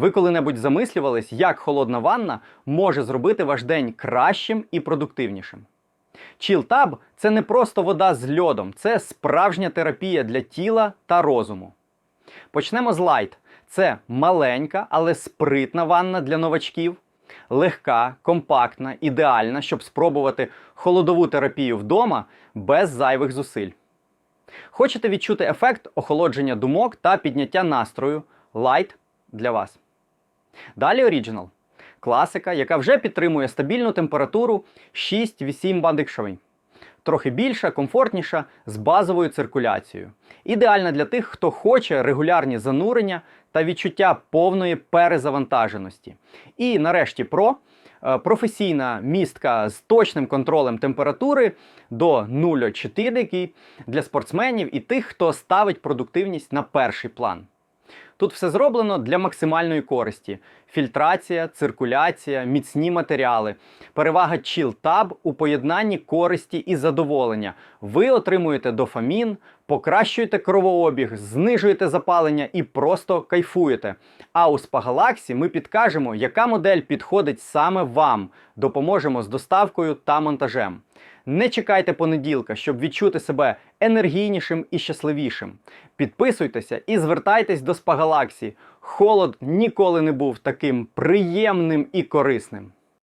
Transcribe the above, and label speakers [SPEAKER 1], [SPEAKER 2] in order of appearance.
[SPEAKER 1] Ви коли-небудь замислювались, як холодна ванна може зробити ваш день кращим і продуктивнішим? Чілтаб це не просто вода з льодом, це справжня терапія для тіла та розуму. Почнемо з лайт. Це маленька, але спритна ванна для новачків, легка, компактна, ідеальна, щоб спробувати холодову терапію вдома без зайвих зусиль. Хочете відчути ефект охолодження думок та підняття настрою? Light для вас. Далі Original. Класика, яка вже підтримує стабільну температуру 6-8 бандикшовень. Трохи більша, комфортніша, з базовою циркуляцією. Ідеальна для тих, хто хоче регулярні занурення та відчуття повної перезавантаженості. І нарешті Pro е, професійна містка з точним контролем температури до 0,4 для спортсменів і тих, хто ставить продуктивність на перший план. Тут все зроблено для максимальної користі: фільтрація, циркуляція, міцні матеріали, перевага Chill Tab у поєднанні користі і задоволення. Ви отримуєте дофамін, покращуєте кровообіг, знижуєте запалення і просто кайфуєте. А у Galaxy ми підкажемо, яка модель підходить саме вам. Допоможемо з доставкою та монтажем. Не чекайте понеділка, щоб відчути себе енергійнішим і щасливішим. Підписуйтеся і звертайтесь до Спагалаксі. Холод ніколи не був таким приємним і корисним.